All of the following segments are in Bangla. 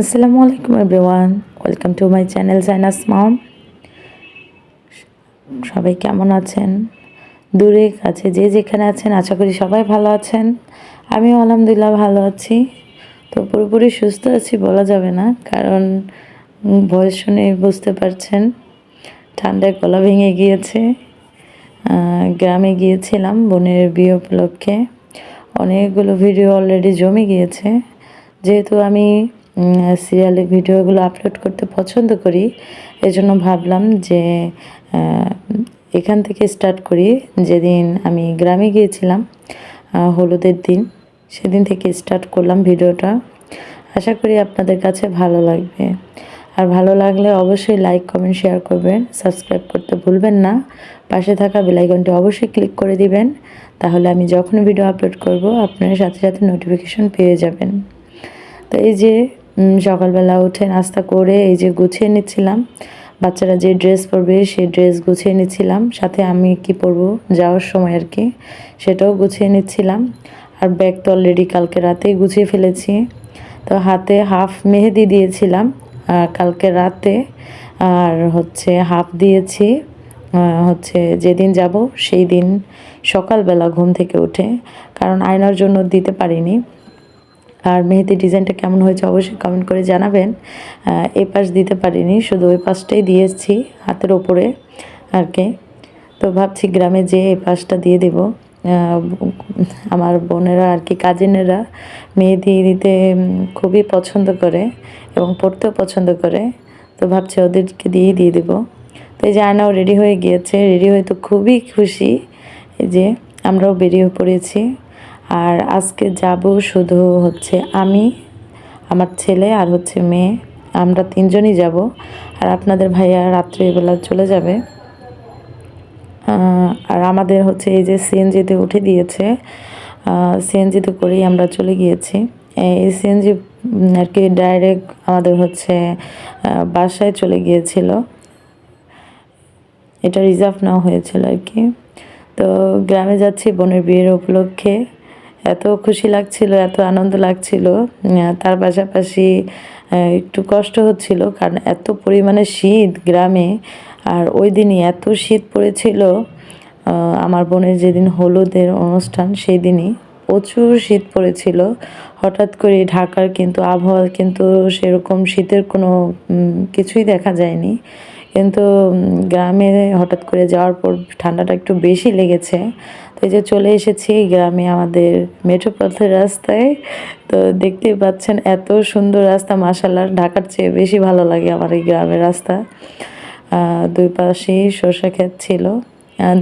আসসালামু আলাইকুম everyone. Welcome to my channel sinus mom. সবাই কেমন আছেন? দূরে, কাছে, যে যেখানে আছেন, আশা করি সবাই ভালো আছেন। আমিও আলহামদুলিল্লাহ ভালো আছি। তো পুরোপুরি সুস্থ আছি বলা যাবে না, কারণ ভয়েস শুনে বুঝতে পারছেন, ঠান্ডায় গলা ভেঙে গিয়েছে। গ্রামে গিয়েছিলাম বোনের বিয়ে উপলক্ষে। অনেকগুলো ভিডিও অলরেডি জমে গিয়েছে। যেহেতু আমি সিরিয়ালে ভিডিওগুলো আপলোড করতে পছন্দ করি। এজন্য ভাবলাম যে এখান থেকে স্টার্ট করি। যেদিন আমি গ্রামে গিয়েছিলাম হলুদের দিন, সেদিন থেকে স্টার্ট করলাম ভিডিওটা। আশা করি আপনাদের কাছে ভালো লাগবে। আর ভালো লাগলে অবশ্যই লাইক কমেন্ট শেয়ার করবেন। সাবস্ক্রাইব করতে ভুলবেন না। পাশে থাকা বেলাইকনটি অবশ্যই ক্লিক করে দিবেন। তাহলে আমি যখন ভিডিও আপলোড করব, আপনার সাথে সাথে নোটিফিকেশন পেয়ে যাবেন। তো এই যে সকালবেলা উঠে নাস্তা করে এই যে গুছিয়ে নিচ্ছিলাম। বাচ্চারা যে ড্রেস পরবে সেই ড্রেস গুছিয়ে নিচ্ছিলাম। সাথে আমি কি পরবো? যাওয়ার সময় আর কি। সেটাও গুছিয়ে নিচ্ছিলাম। আর ব্যাগ তো অলরেডি কালকে রাতেই গুছিয়ে ফেলেছি। তো হাতে হাফ মেহেদি দিয়েছিলাম কালকে রাতে। আর হচ্ছে হাফ দিয়েছি হচ্ছে যেদিন যাব সেই দিন সকালবেলা ঘুম থেকে উঠে। কারণ আয়নার জন্য দিতে পারিনি। আর মেহেদি ডিজাইনটা কেমন হয়েছে অবশ্যই কমেন্ট করে জানাবেন। এ পাশ দিতে পারিনি, শুধু ওই পাশটাই দিয়েছি হাতের ওপরে আর কি তো ভাবছি গ্রামে যেয়ে এ পাশটা দিয়ে দেব। আমার বোনেরা আর কি কাজিনেরা মেহেদি দিতে খুবই পছন্দ করে এবং পড়তেও পছন্দ করে। তো ভাবছি ওদেরকে দিয়ে দিয়ে দেবো। তো এই যে আয়নাও রেডি হয়ে গিয়েছে রেডি হয়ে তো খুবই খুশি। এই যে আমরাও বেরিয়ে পড়েছি। আর আজকে যাব শুধু হচ্ছে আমি, আমার ছেলে আর হচ্ছে মেয়ে। আমরা তিনজনই যাব। আর আপনাদের ভাইয়া রাত্রিবেলা চলে যাবে। আর আমাদের হচ্ছে এই যে সিএনজিতে উঠে দিয়েছে সিএনজিতে করেই আমরা চলে গিয়েছি। এই সিএনজি আর কি ডাইরেক্ট আমাদের হচ্ছে বাসায় চলে গিয়েছিল। এটা রিজার্ভ নেওয়া হয়েছিল আর কি। তো গ্রামে যাচ্ছি বোনের বিয়ের উপলক্ষে। এত খুশি লাগছিল, এত আনন্দ লাগছিল। তার পাশাপাশি একটু কষ্ট হচ্ছিল কারণ এত পরিমাণে শীত গ্রামে, আর ওই দিনই এত শীত পড়েছিল। আমার বোনের যেদিন হলুদের অনুষ্ঠান, সেই দিনই প্রচুর শীত পড়েছিল। হঠাৎ করে ঢাকার কিন্তু আবহাওয়া কিন্তু সেরকম শীতের কোনো কিছুই দেখা যায়নি। কিন্তু গ্রামে হঠাৎ করে যাওয়ার পর ঠান্ডাটা একটু বেশি লেগেছে। তো এই যে চলে এসেছি গ্রামে আমাদের মেট্রো পথের রাস্তায়। তো দেখতেই পাচ্ছেন এত সুন্দর রাস্তা মাসাল্লাহ ঢাকার চেয়ে বেশি ভালো লাগে আমার এই গ্রামের রাস্তা। দুই পাশেই সর্ষে ক্ষেত ছিল।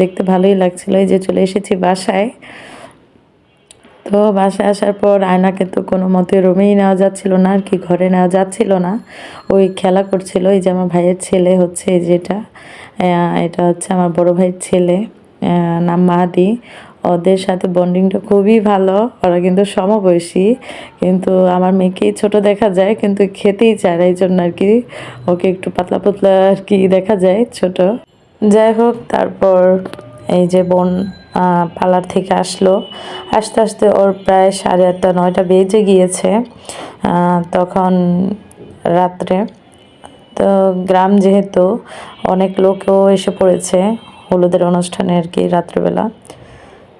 দেখতে ভালোই লাগছিল। এই যে চলে এসেছি বাসায়। তো বাসায় আসার পর আয়নাকে তো কোনো মতে রুমেই নেওয়া যাচ্ছিল না, আর কি ঘরে নেওয়া যাচ্ছিল না। ওই খেলা করছিল, এই যে আমার ভাইয়ের ছেলে হচ্ছে এই যেটা এটা হচ্ছে আমার বড় ভাইয়ের ছেলে নাম মাহাদি। ওদের সাথে বন্ডিংটা খুবই ভালো, ওরা কিন্তু সমবয়সী, কিন্তু আমার মেয়েকেই ছোট দেখা যায়, কিন্তু খেতেই চায় এই জন্য আর কি ওকে একটু পাতলা পাতলা আর কি দেখা যায় ছোট। যাই হোক, তারপর এই যে বোন পার্লার থেকে আসলো। আস্তে আস্তে ওর প্রায় সাড়ে আটটা, নয়টা বেজে গিয়েছে তখন রাত্রে। তো গ্রাম যেহেতু, অনেক লোকও এসে পড়েছে হলুদের অনুষ্ঠানে আর কি রাত্রেবেলা।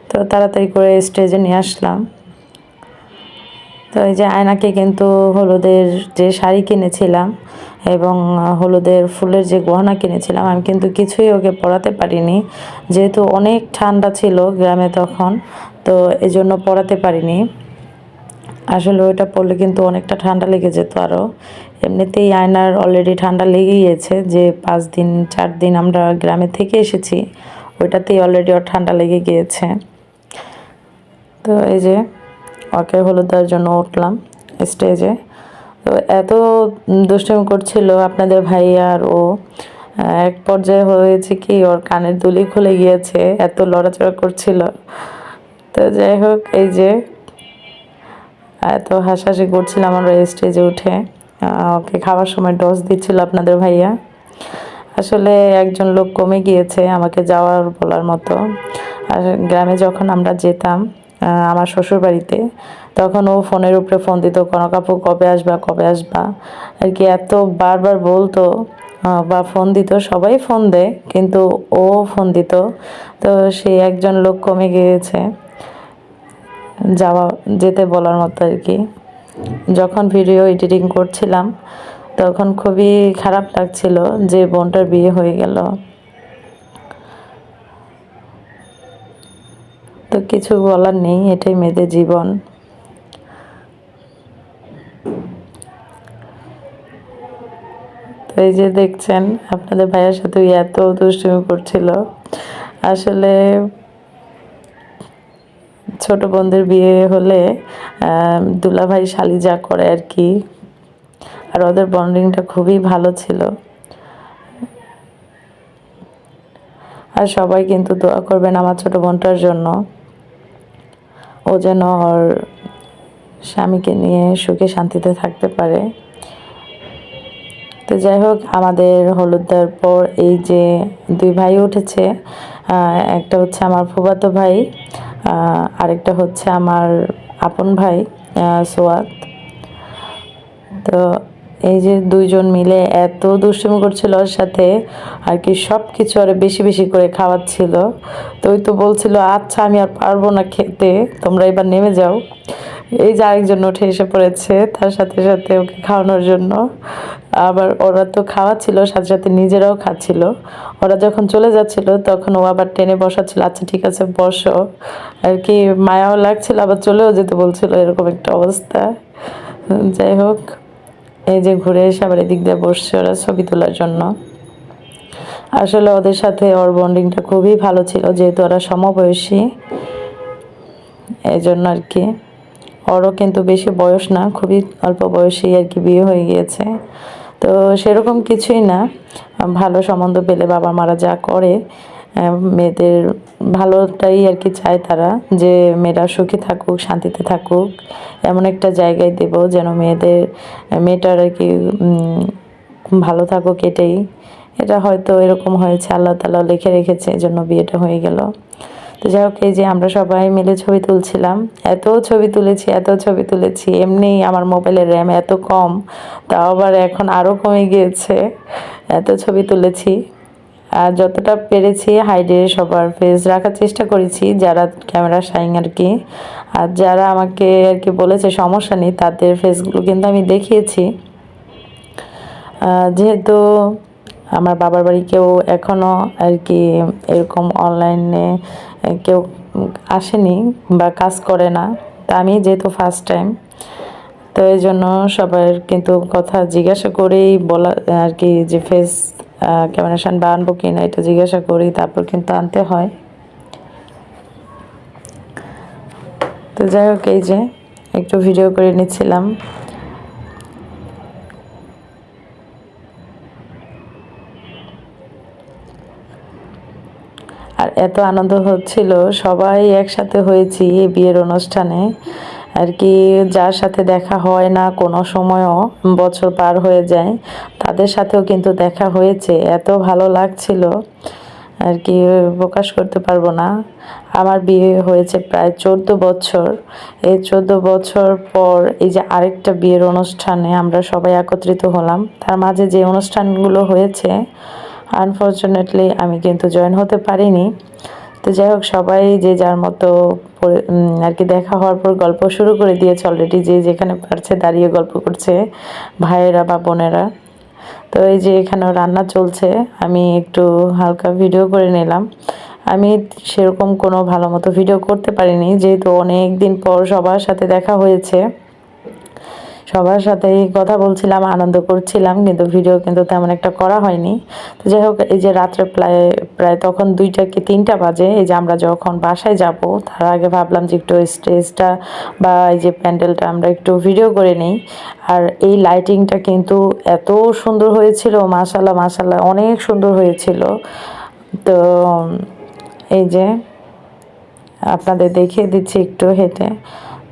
তো তাড়াতাড়ি করে স্টেজে নিয়ে আসলাম। তো এই যে আয়নাকে কিন্তু হলুদের যে শাড়ি কিনেছিলাম এবং হলুদের ফুলের যে গহনা কিনেছিলাম, আমি কিন্তু কিছুই ওকে পরাতে পারিনি। যেহেতু অনেক ঠান্ডা ছিল গ্রামে তখন, তো এই জন্য পরাতে পারিনি। আসলে ওইটা পরলে কিন্তু অনেকটা ঠান্ডা লেগে যেত আরও এমনিতেই আয়নার অলরেডি ঠান্ডা লেগে গিয়েছে যে পাঁচ দিন, চার দিন আমরা গ্রামে থেকে এসেছি, ওইটাতেই অলরেডি ওর ঠান্ডা লেগে গিয়েছে। তো এই যে ওকে হলুদ দেওয়ার জন্য উঠলাম স্টেজে। তো এত দুষ্টামি করছিল আপনাদের ভাই আর ও। এক পর্যায়ে হয়েছে কি, ওর কানের দুলি খুলে গিয়েছে, এত লড়াচড়া করছিল। তো যাই হোক, এই যে, এত হাসাহাসি করছিলাম আমরা স্টেজে উঠে। ওকে খাওয়ার সময় ডোজ দিচ্ছিল আপনাদের ভাইয়া। আসলে একজন লোক কমে গিয়েছে আমাকে যাওয়ার বলার মতো। আর গ্রামে যখন আমরা যেতাম আমার শ্বশুর বাড়িতে তখন ও ফোনের উপরে ফোন দিত, কনক কবে আসবা কবে আসবা? আর কি এত বারবার বলতো বা ফোন দিত, সবাই ফোন দেয়, কিন্তু ও ফোন দিত। তো সেই একজন লোক কমে গিয়েছে, যাওয়া, যেতে বলার মতো আর কি। যখন ভিডিও এডিটিং করছিলাম, তখন খুবই খারাপ লাগছিল যে বোনটার বিয়ে হয়ে গেল। তো কিছু বলার নেই, এটাই মেয়েদের জীবন। তো এই যে দেখছেন, আপনাদের ভাইয়ের সাথে এত দুষ্টুমি করছিল। আসলে ছোট বোনদের বিয়ে হলে দুলাভাই শালি যা করে আর কি। আর ওদের বন্ডিংটা খুবই ভালো ছিল। আর সবাই কিন্তু দোয়া করবেন আমার ছোট বোনটার জন্য। ও যেন ওর স্বামীকে নিয়ে সুখে শান্তিতে থাকতে পারে। তো যাই হোক, আমাদের হলুদ দেওয়ার পর এই যে দুই ভাই উঠেছে একটা হচ্ছে আমার ফুবাতো ভাই আরেকটা হচ্ছে আমার আপন ভাই সোয়াত। তো এই যে দুইজন মিলে এত দুষ্টুমি করছিল ওর সাথে, আর কি সব কিছু আরে বেশি বেশি করে খাওয়াচ্ছিল। তো ওই তো বলছিল আচ্ছা আমি আর পারব না খেতে, তোমরা এবার নেমে যাও। এই যে আরেকজন উঠে এসে পড়েছে, তার সাথে সাথে ওকে খাওয়ানোর জন্য। আবার ওরা তো খাওয়াচ্ছিল, সাথে সাথে নিজেরাও খাচ্ছিল। ওরা যখন চলে যাচ্ছিল, তখন ও আবার টেনে বসাচ্ছিল আচ্ছা ঠিক আছে, বসো। আর কি মায়াও লাগছিল, আবার চলেও যেতে বলছিল, এরকম একটা অবস্থা। যাই হোক। এই যে ঘুরে এসে আবার এদিক দিয়ে বসছে ওরা ছবি তোলার জন্য। আসলে ওদের সাথে ওর বন্ডিংটা খুবই ভালো ছিল, যেহেতু ওরা সমবয়সী। এই জন্য আর কি। ওরও কিন্তু বেশি বয়স না, খুবই অল্প বয়সেই আর কি বিয়ে হয়ে গিয়েছে। তো সেরকম কিছুই না। ভালো সম্বন্ধ পেলে বাবা মারা যা করে। মেয়েদের ভালোটাই আর কি চায় তারা যে মেয়েরা সুখী থাকুক, শান্তিতে থাকুক। এমন একটা জায়গায় দেব যেন মেয়েদের মেয়েটার আর কি ভালো থাকুক এটাই। এটা হয়তো এরকম হয়েছে, আল্লাহ তালা লিখে রেখেছে এই জন্য বিয়েটা হয়ে গেল। তো যাই হোক, এই যে আমরা সবাই মিলে ছবি তুলছিলাম, এত ছবি তুলেছি, এত ছবি তুলেছি, এমনি আমার মোবাইলের র্যাম এত কম, তাও আবার এখন আরও কমে গিয়েছে। এত ছবি তুলেছি। যতটা পেরেছি হাইডে সবার ফেস রাখার চেষ্টা করেছি, যারা ক্যামেরা শাইং আর কি। আর যারা আমাকে আর কি বলেছে সমস্যা নেই, তাদের ফেসগুলো কিন্তু আমি দেখিয়েছি। যেহেতু আমার বাবার বাড়ি কেউ এখনও আর কি এরকম অনলাইনে কেউ আসেনি বা কাজ করে না, তা আমি যেহেতু ফার্স্ট টাইম তো এই জন্য সবার কিন্তু কথা জিজ্ঞাসা করেই বলা আর কি যে ফেস ক্যামেরাশান বা আনব কি না, এটা জিজ্ঞাসা করি, তারপর কিন্তু আনতে হয়। তো যাই হোক, এই যে, একটু ভিডিও করে নিচ্ছিলাম। আর এত আনন্দ হচ্ছিল, সবাই একসাথে হয়েছি বিয়ের অনুষ্ঠানে। আর কি যার সাথে দেখা হয় না, কোনো সময়ও বছর পার হয়ে যায়, তাদের সাথেও কিন্তু দেখা হয়েছে, এত ভালো লাগছিল। আর কি প্রকাশ করতে পারব না। আমার বিয়ে হয়েছে প্রায় চোদ্দ বছর। এই চোদ্দ বছর পর এই যে আরেকটা বিয়ের অনুষ্ঠানে আমরা সবাই একত্রিত হলাম। তার মাঝে যে অনুষ্ঠানগুলো হয়েছে আনফর্চুনেটলি আমি কিন্তু জয়েন হতে পারিনি। তো যাই হোক, সবাই যে যার মতো আর কি দেখা হওয়ার পর গল্প শুরু করে দিয়েছে অলরেডি যে যেখানে পারছে দাঁড়িয়ে গল্প করছে ভাইয়েরা বা বোনেরা। তো এই যে এখানেও রান্না চলছে, আমি একটু হালকা ভিডিও করে নিলাম। আমি সেরকম কোনো ভালো মতো ভিডিও করতে পারিনি, যেহেতু অনেক দিন পর সবার সাথে দেখা হয়েছে। সবার সাথে কথা বলছিলাম, আনন্দ করছিলাম, কিন্তু ভিডিও কিন্তু তেমন একটা করা হয়নি। তো যাই হোক, এই যে রাত্রে প্রায় প্রায় তখন দুইটা কি তিনটা বাজে, এই যে আমরা যখন বাসায় যাব, তার আগে ভাবলাম যে একটু স্টেজটা বা এই যে প্যান্ডেলটা আমরা একটু ভিডিও করে নিই। আর এই লাইটিংটা কিন্তু এত সুন্দর হয়েছিল মাসাল্লাহ মাসাল্লাহ অনেক সুন্দর হয়েছিল। তো, এই যে আপনাদের দেখিয়ে দিচ্ছি একটু হেঁটে।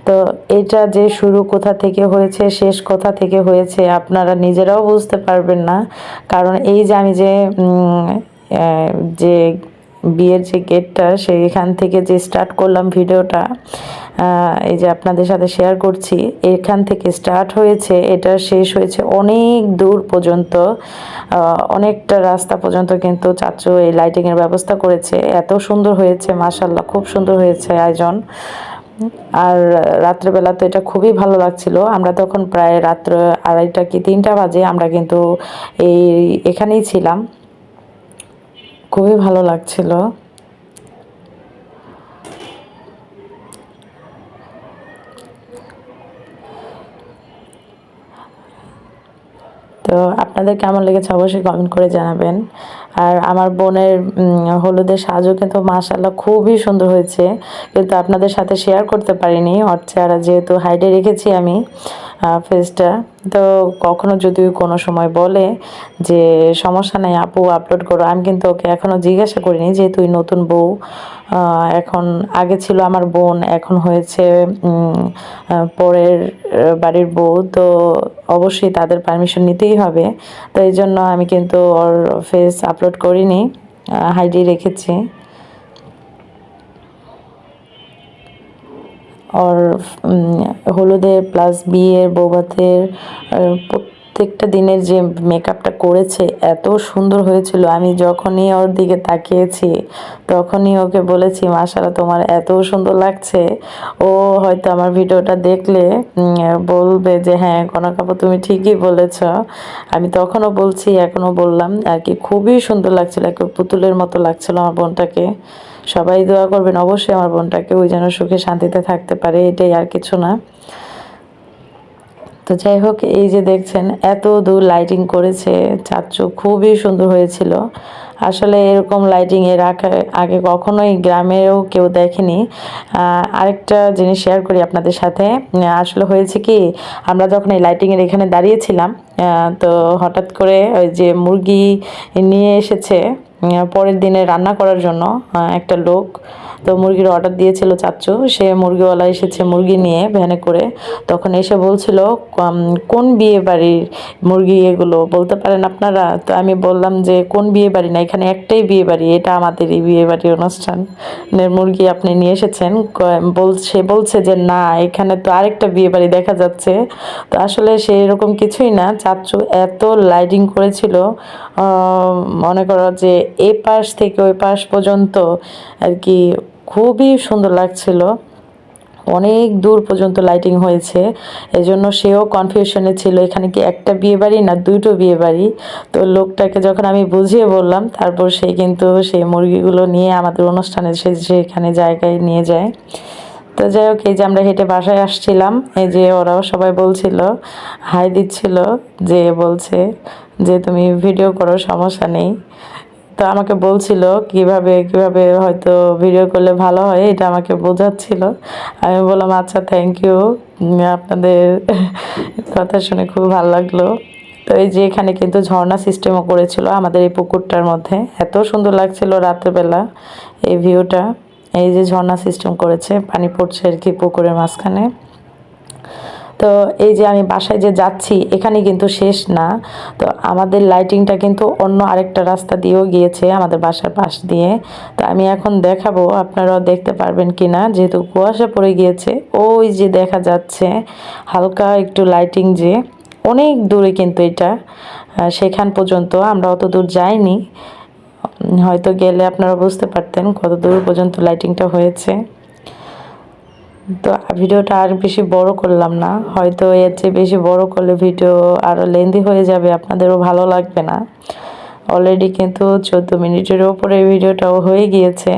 তো এটা যে শুরু কোথা থেকে হয়েছে, শেষ কোথা থেকে হয়েছে, আপনারা নিজেরাও বুঝতে পারবেন না। কারণ এই যে আমি যে যে বিয়ের যে গেটটা, সেইখান থেকে যে স্টার্ট করলাম ভিডিওটা এই যে আপনাদের সাথে শেয়ার করছি, এখান থেকে স্টার্ট হয়েছে, এটা শেষ হয়েছে অনেক দূর পর্যন্ত। অনেকটা রাস্তা পর্যন্ত কিন্তু চাচু এই লাইটিংয়ের ব্যবস্থা করেছে। এত সুন্দর হয়েছে মাসাল্লাহ খুব সুন্দর হয়েছে আয়োজন। আর রাত্রেবেলা তো এটা খুবই ভালো লাগছিল। আমরা তখন প্রায় রাত্র আড়াইটা কি তিনটা বাজে আমরা কিন্তু এই এখানেই ছিলাম। খুবই ভালো লাগছিল। তো আপনাদের কেমন লেগেছে অবশ্যই কমেন্ট করে জানাবেন। আর আমার বোনের হলুদের সাজও কিন্তু মাশাল্লাহ খুবই সুন্দর হয়েছে। কিন্তু আপনাদের সাথে শেয়ার করতে পারিনি। ওর চেহারা যেহেতু হাইডে রেখেছি আমি। ফেসটা তো কখনো যদি কোনো সময় বলে যে, সমস্যা নেই, আপু আপলোড করো। আমি কিন্তু ওকে এখনও জিজ্ঞাসা করিনি যে, তুই নতুন বউ? এখন আগে ছিল আমার বোন, এখন হয়েছে পরের বাড়ির বউ। তো অবশ্যই তাদের পারমিশন নিতেই হবে। তো এই জন্য আমি কিন্তু ওর ফেস আপলোড করিনি হাইডি রেখেছি। ওর হলুদের প্লাস বিয়ের বৌভাতের প্রত্যেকটা দিনের যে মেকআপটা করেছে, এত সুন্দর হয়েছিল। আমি যখনই ওর দিকে তাকিয়েছি, তখনই ওকে বলেছি মাসালা তোমার এত সুন্দর লাগছে। ও হয়তো আমার ভিডিওটা দেখলে বলবে যে হ্যাঁ কনকাপু, তুমি ঠিকই বলেছ। আমি তখনও বলছি, এখনও বললাম, আর কি খুবই সুন্দর লাগছিল, এক পুতুলের মতো লাগছিল আমার বোনটাকে। সবাই দোয়া করবেন, অবশ্যই আমার বোনটাকে, ওই যেন সুখে শান্তিতে থাকতে পারে, এটাই আর কিছু না। তো যাই হোক, এই যে দেখছেন, এত দূর লাইটিং করেছে চাচ্চু খুবই সুন্দর হয়েছিল। আসলে এরকম লাইটিং এর আগে কখনোই গ্রামেও কেউ দেখেনি। আরেকটা জিনিস শেয়ার করি আপনাদের সাথে। আসলে হয়েছে কি, আমরা যখন এই লাইটিংয়ের এখানে দাঁড়িয়েছিলাম তো হঠাৎ করে ওই যে মুরগি নিয়ে এসেছে পরের দিনে রান্না করার জন্য একটা লোক, তো মুরগির অর্ডার দিয়েছিল চাচ্চু। সে মুরগিওয়ালা এসেছে মুরগি নিয়ে ভ্যানে করে। তখন এসে বলছিল কোন বিয়ে বাড়ির মুরগি এগুলো? বলতে পারেন আপনারা? তো আমি বললাম যে, কোন বিয়ে বাড়ি না, এখানে একটাই বিয়ে বাড়ি, এটা আমাদেরই বিয়ে বাড়ির অনুষ্ঠান। মুরগি আপনি নিয়ে এসেছেন? বলছে বলছে যে, না, এখানে তো আরেকটা বিয়ে বাড়ি দেখা যাচ্ছে। তো আসলে সে এরকম কিছুই না। চাচ্চু এত লাইটিং করেছিল মনে করো যে এ পাশ থেকে ওই পাশ পর্যন্ত আর কি খুবই সুন্দর লাগছিল। অনেক দূর পর্যন্ত লাইটিং হয়েছে। এজন্য সেও কনফিউশনে ছিল, এখানে কি একটা বিয়ে বাড়ি না দুটো বিয়ে বাড়ি তো লোকটাকে যখন আমি বুঝিয়ে বললাম, তারপর সে কিন্তু সেই মুরগিগুলো নিয়ে আমাদের অনুষ্ঠানে সে সেখানে জায়গায় নিয়ে যায়। তো যাই হোক, এই যে আমরা হেঁটে বাসায় আসছিলাম, এই যে ওরাও সবাই বলছিল হাই দিচ্ছিল, যে বলছে যে, তুমি ভিডিও করো, সমস্যা নেই। তো আমাকে বলছিল কীভাবে কীভাবে হয়তো ভিডিও করলে ভালো হয়, এটা আমাকে বোঝাচ্ছিল। আমি বললাম আচ্ছা থ্যাংক ইউ আপনাদের কথা শুনে খুব ভালো লাগল। তো এই যে এখানে কিন্তু ঝর্ণা সিস্টেমও করেছিল আমাদের এই পুকুরটার মধ্যে। এত সুন্দর লাগছিল রাত্রেবেলা এই ভিউটা এই যে ঝর্ণা সিস্টেম করেছে, পানি পড়ছে আর কি পুকুরের মাঝখানে। তো এই যে আমি বাসায় যে যাচ্ছি, এখানে কিন্তু শেষ না। তো আমাদের লাইটিংটা কিন্তু অন্য আরেকটা রাস্তা দিয়েও গিয়েছে আমাদের বাসার পাশ দিয়ে। তো আমি এখন দেখাবো, আপনারাও দেখতে পারবেন কি না যেহেতু কুয়াশা পড়ে গিয়েছে, ওই যে দেখা যাচ্ছে, হালকা একটু লাইটিং যে, অনেক দূরে কিন্তু এটা। সেখান পর্যন্ত আমরা অত দূর যাইনি। হয়তো গেলে আপনারা বুঝতে পারতেন কত দূর পর্যন্ত লাইটিংটা হয়েছে। তো ভিডিওটা আর বেশি বড় করলাম না। হয়তো এর চেয়ে বেশি বড় করলে ভিডিও আরও লেন্দি হয়ে যাবে, আপনাদেরও ভালো লাগবে না। অলরেডি কিন্তু চোদ্দ মিনিটের ওপরে ভিডিওটাও হয়ে গিয়েছে।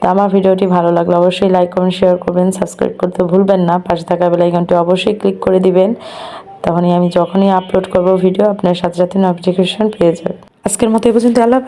তো আমার ভিডিওটি ভালো লাগলে অবশ্যই লাইক কমেন্ট শেয়ার করবেন সাবস্ক্রাইব করতে ভুলবেন না। পাশে থাকা বেলাইকনটি অবশ্যই ক্লিক করে দিবেন। তখনই আমি যখনই আপলোড করব ভিডিও, আপনার সাথে সাথে নোটিফিকেশন পেয়ে যাবে আজকের মতো এ পর্যন্ত, আল্লাহ